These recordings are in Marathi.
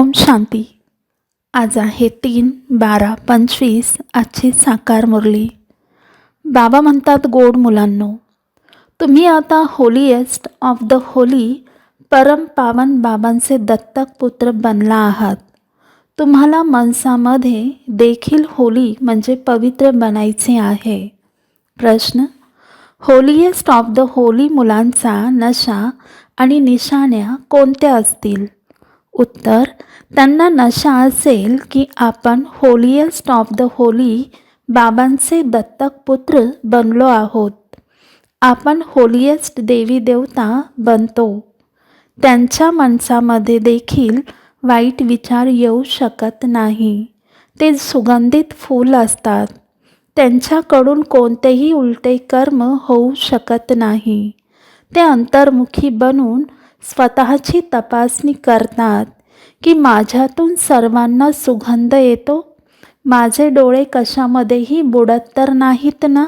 ओम शांती. आज आहे तीन बारा पंचवीस आजची साकार मुरली. बाबा म्हणतात गोड मुलांनो तुम्ही आता होलीएस्ट ऑफ द होली परम पावन बाबांचे दत्तक पुत्र बनला आहात. तुम्हाला मनसामध्ये देखील होली म्हणजे पवित्र बनायचे आहे. प्रश्न होलिएस्ट ऑफ द होली मुलांचा नशा आणि निशाण्या कोणत्या असतील? उत्तर त्यांना नशा असेल की आपण होलिएस्ट ऑफ द होली बाबांचे दत्तक पुत्र बनलो आहोत. आपण होलिएस्ट देवी देवता बनतो. त्यांच्या मनसामध्ये देखील वाईट विचार येऊ शकत नाही. ते सुगंधित फूल असतात. त्यांच्याकडून कोणतेही उलटे कर्म होऊ शकत नाही. ते अंतर्मुखी बनून स्वतःची तपासणी करतात की माझ्यातून सर्वांना सुगंध येतो? माझे डोळे कशामध्येही बुडत तर नाहीत ना?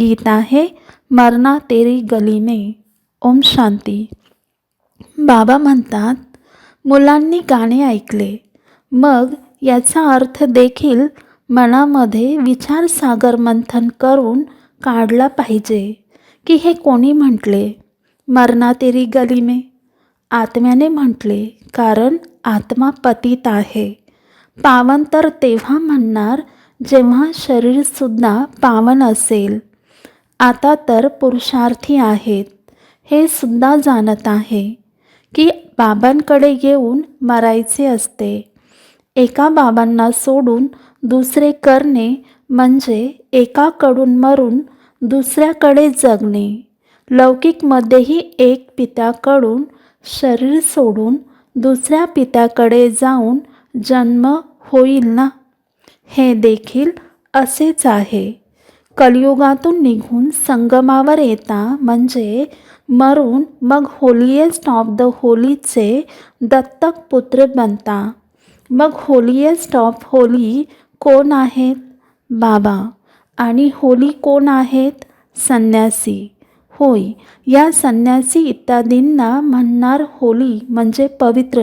गीत आहे मरणा तेरी गलीने. ओम शांती. बाबा म्हणतात मुलांनी गाणे ऐकले. मग याचा अर्थ देखील मनामध्ये विचारसागर मंथन करून काढला पाहिजे की हे कोणी म्हटले? मरणा तेरी गलीने आत्म्याने म्हटले कारण आत्मा पतित आहे। पावन तर तेव्हा म्हणणार जेव्हा शरीरसुद्धा पावन असेल. आता तर पुरुषार्थी आहेत. हे सुद्धा जाणत आहे की बाबांकडे येऊन मरायचे असते. एका बाबांना सोडून दुसरे करणे म्हणजे एकाकडून मरून दुसऱ्याकडे जगणे. लौकिकमध्येही एक पित्याकडून शरीर सोडून दुसऱ्या पित्याकडे जाऊन जन्म होईल ना? हे देखील असेच आहे. कलियुगातून निघून संगमावर येता म्हणजे मरून मग होलिएस्ट ऑफ द होलीचे दत्तक पुत्र बनता. मग होलिएस्ट ऑफ होली कोण आहेत? बाबा. आणि होली कोण आहेत? संन्यासी. होय या संन्यासी इत्यादींना म्हणणार होली म्हणजे पवित्र.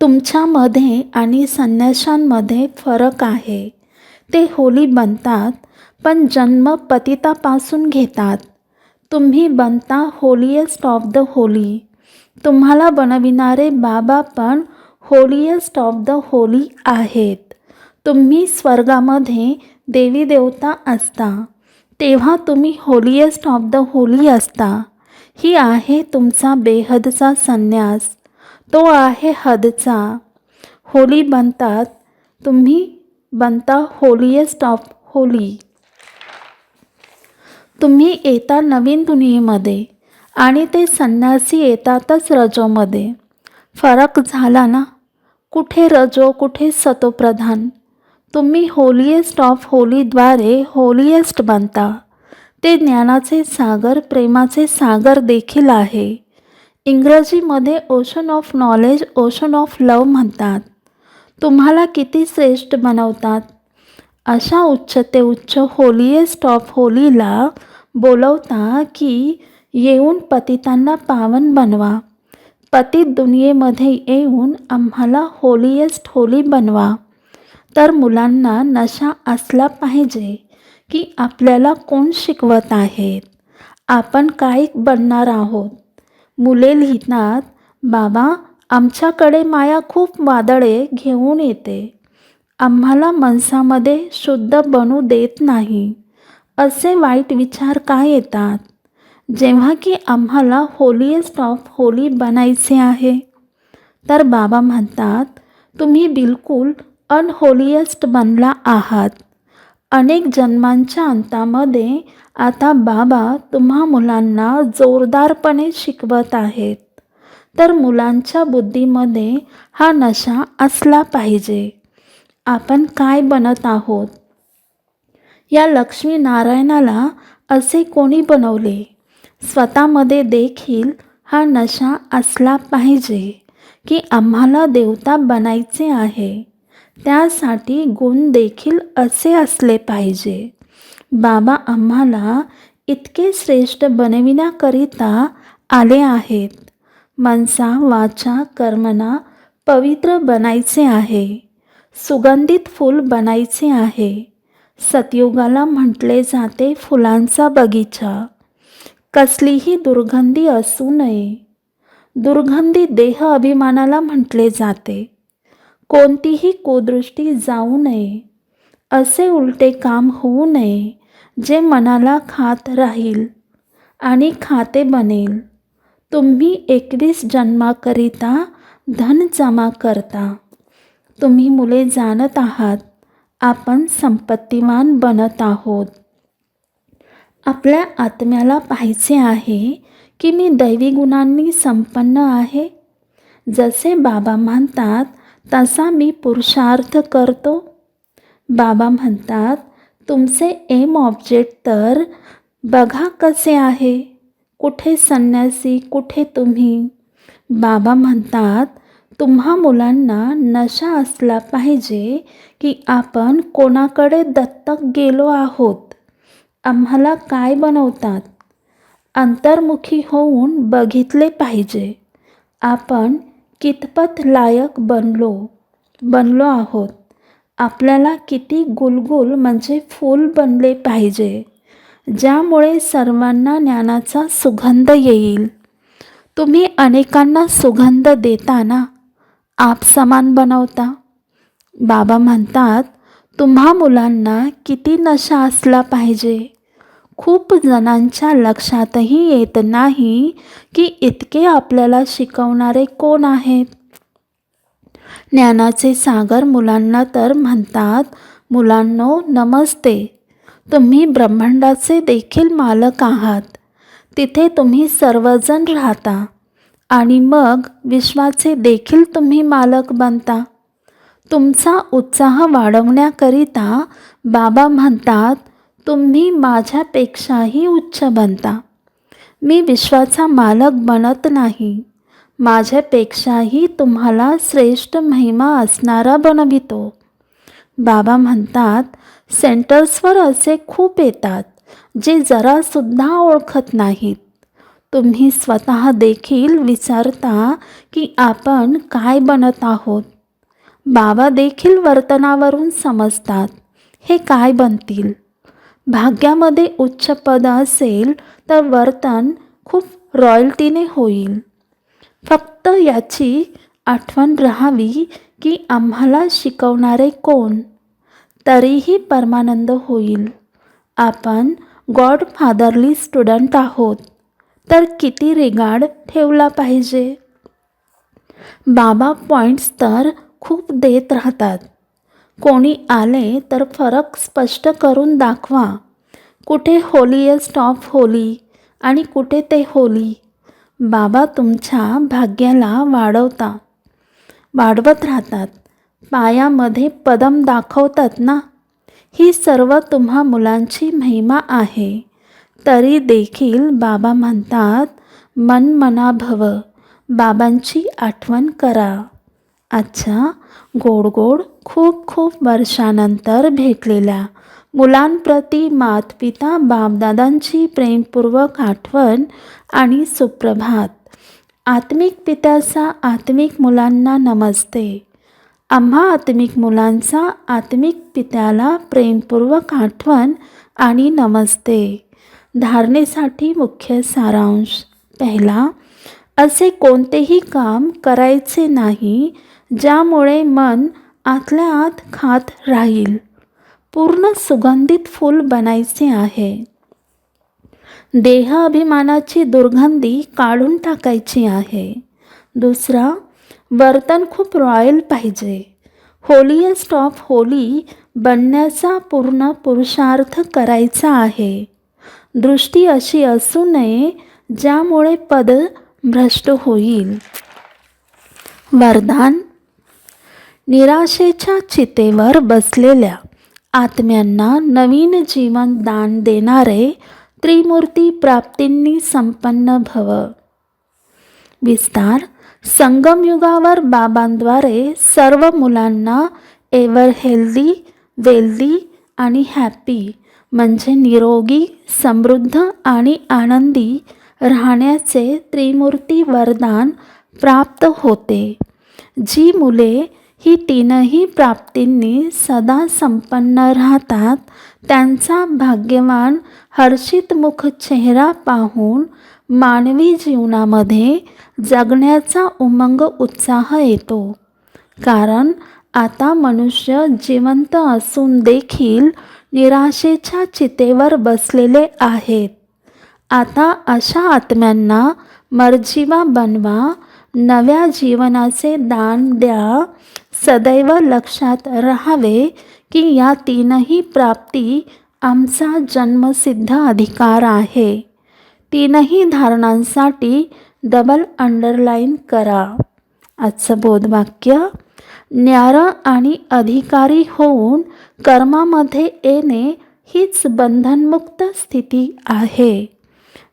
तुमच्यामध्ये आणि संन्याशांमध्ये फरक आहे. ते होली बनतात पण जन्म पतितापासून घेतात. तुम्ही बनता होलिएस्ट ऑफ द होली तुम्हाला बनविणारे बाबा पण होलिएस्ट ऑफ द होली आहेत. तुम्ही स्वर्गामध्ये देवी देवता असता. तेव्हा तुम्ही होलिएस्ट ऑफ द होली असता. ही आहे तुमचा बेहदचा संन्यास. तो आहे हदचा. होली बनतात. तुम्ही बनता होलिएस्ट ऑफ होली तुम्ही येता नवीन दुनियेमध्ये आणि ते संन्यासी येतातच रजोमध्ये. फरक झाला ना? कुठे रजो कुठे सतोप्रधान? तुम्ही होलिएस्ट ऑफ होलीद्वारे होलिएस्ट बनता. ते ज्ञानाचे सागर प्रेमाचे सागर देखील आहे. इंग्रजीमध्ये ocean of knowledge ocean of love म्हणतात. तुम्हाला किती श्रेष्ठ बनवतात? अशा उच्च ते उच्च होलिएस्ट ऑफ होलीला बोलवता की येऊन पतितांना पावन बनवा. पतित दुनियेमध्ये येऊन आम्हाला होलिएस्ट होली बनवा. तर मुलांना नशा असला पाहिजे की आपल्याला कोण शिकवत आहेत? आपण काय बनणार आहोत? मुले लिहितात बाबा आमच्याकडे माया खूप वादळे घेऊन येते. आम्हाला मनसामध्ये शुद्ध बनू देत नाही. असे वाईट विचार काय येतात? जेव्हा की आम्हाला होलीएस्ट ऑफ होली बनायचे आहे. तर बाबा म्हणतात तुम्ही बिलकुल अनहोलिएस्ट बनला आहात. अनेक जन्मांच्या अंतामध्ये आता बाबा तुम्हा मुलांना जोरदारपणे शिकवत आहेत. तर मुलांच्या बुद्धीमध्ये हा नशा असला पाहिजे. आपण काय बनत आहोत? या लक्ष्मीनारायणाला असे कोणी बनवले? स्वतःमध्ये देखील हा नशा असला पाहिजे की आम्हाला देवता बनायचे आहे. त्यासाठी गुण देखील असे असले पाहिजे. बाबा आम्हाला इतके श्रेष्ठ बनविण्याकरिता आले आहेत. मनसा वाचा कर्मना पवित्र बनायचे आहे. सुगंधित फूल बनायचे आहे. सतयुगाला म्हटले जाते फुलांचा बगीचा. कसलीही दुर्गंधी असू नये. दुर्गंधी देह अभिमानाला म्हटले जाते. कोणतीही कुदृष्टी जाऊ नये. असे उलटे काम होऊ नये जे मनाला खात राहील आणि खाते बनेल. तुम्ही एकवीस जन्माकरिता धन जमा करता. तुम्ही मुले जाणत आहात आपण संपत्तिवान बनत आहोत. आपल्या आत्म्याला पाहायचे आहे की मी दैवी गुणांनी संपन्न आहे. जसे बाबा म्हणतात तसा मी पुरुषार्थ करतो. बाबा म्हणतात तुमचे एम ऑब्जेक्ट तर बघा कसे आहे. कुठे संन्यासी कुठे तुम्ही. बाबा म्हणतात तुम्हा मुलांना नशा असला पाहिजे की आपण कोणाकडे दत्तक गेलो आहोत. आम्हाला काय बनवतात? अंतर्मुखी होऊन बघितले पाहिजे. आपण कितपत लायक बनलो बनलो आहोत. आपल्याला किती गुलगुल म्हणजे फूल बनले पाहिजे ज्यामुळे सर्वांना ज्ञानाचा सुगंध येईल. तुम्ही अनेकांना सुगंध देता ना आप समान बनवता? बाबा म्हणतात तुम्हा मुलांना किती नशा असला पाहिजे? खूप जणांच्या लक्षातही येत नाही की इतके आपल्याला शिकवणारे कोण आहेत? ज्ञानाचे सागर मुलांना तर म्हणतात मुलांनो नमस्ते. तुम्ही ब्रह्मांडाचे देखील मालक आहात. तिथे तुम्ही सर्वजण राहता. आणि मग विश्वाचे देखील तुम्ही मालक बनता. तुमचा उत्साह वाढवण्याकरिता बाबा म्हणतात तुम्ही माझ्यापेक्षाही उच्च बनता. मी विश्वाचा मालक बनत नाही. माझ्यापेक्षाही तुम्हाला श्रेष्ठ महिमा असणारा बनवितो. बाबा म्हणतात सेंटर्सवर असे खूप येतात जे जरासुद्धा ओळखत नाहीत. तुम्ही स्वतः देखील विचारता की आपण काय बनत आहोत. बाबा देखील वर्तनावरून समजतात हे काय बनतील? भाग्यामध्ये उच्च पद असेल तर वर्तन खूप रॉयल्टीने होईल. फक्त याची आठवण राहावी की आम्हाला शिकवणारे कोण? तरीही परमानंद होईल. आपण गॉड फादरली स्टुडंट आहोत. तर किती रिगार्ड ठेवला पाहिजे? बाबा पॉईंट्स तर खूप देत राहतात. कोणी आले तर फरक स्पष्ट करून दाखवा. कुठे होलीएस्ट ऑफ होली आणि कुठे ते होली? बाबा तुमच्या भाग्याला वाढवता. वाढवत राहतात. पायामध्ये पदम दाखवतात ना? ही सर्व तुम्हा मुलांची महिमा आहे. तरी देखील बाबा म्हणतात मन मना भव बाबांची आठवण करा. अच्छा गोड गोड खूप खूप वर्षानंतर भेटलेल्या मुलांप्रती मातपिता बापदादांची प्रेमपूर्वक आठवण आणि सुप्रभात. आत्मिक पित्याचा आत्मिक मुलांना नमस्ते. आम्हा आत्मिक मुलांचा आत्मिक पित्याला प्रेमपूर्वक आठवण आणि नमस्ते. धारणेसाठी मुख्य सारांश. पहिला असे कोणतेही काम करायचे नाही ज्यामुळे मन आतल्या आत खात राहील. पूर्ण सुगंधित फूल बनायचे आहे. देह अभिमानाची दुर्गंधी काढून टाकायची आहे. दुसरा वर्तन खूप रॉयल पाहिजे. होलिएस्ट ऑफ होली बनण्याचा पूर्ण पुरुषार्थ करायचा आहे. दृष्टी अशी असू नये ज्यामुळे पद भ्रष्ट होईल. वरदान निराशेच्या चितेवर बसलेल्या आत्म्यांना नवीन जीवन दान देणारे त्रिमूर्ती प्राप्तींनी संपन्न भव. विस्तार संगमयुगावर बाबांद्वारे सर्व मुलांना एवर हेल्दी वेल्दी आणि हॅपी म्हणजे निरोगी समृद्ध आणि आनंदी राहण्याचे त्रिमूर्ती वरदान प्राप्त होते. जी मुले ही तीनही प्राप्तींनी सदा संपन्न राहतात. त्यांचा भाग्यवान हर्षितमुख चेहरा पाहून मानवी जीवनामध्ये जगण्याचा उमंग उत्साह येतो. कारण आता मनुष्य जिवंत असून देखील निराशेच्या चितेवर बसलेले आहेत. आता अशा आत्म्यांना मर्जिवा बनवा नव्या जीवनाचे दान द्या सदैव लक्षात राहावे की या तीनही प्राप्ती आमचा जन्मसिद्ध अधिकार आहे. तीनही धारणांसाठी डबल अंडरलाईन करा. आजचं बोधवाक्य न्यार आणि अधिकारी होऊन कर्मामध्ये येणे हीच बंधनमुक्त स्थिती आहे.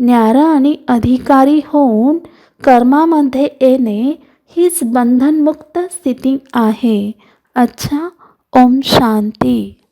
न्यारं आणि अधिकारी होऊन कर्मामध्ये येणे हीच बंधनमुक्त स्थिती आहे. अच्छा ओम शांती.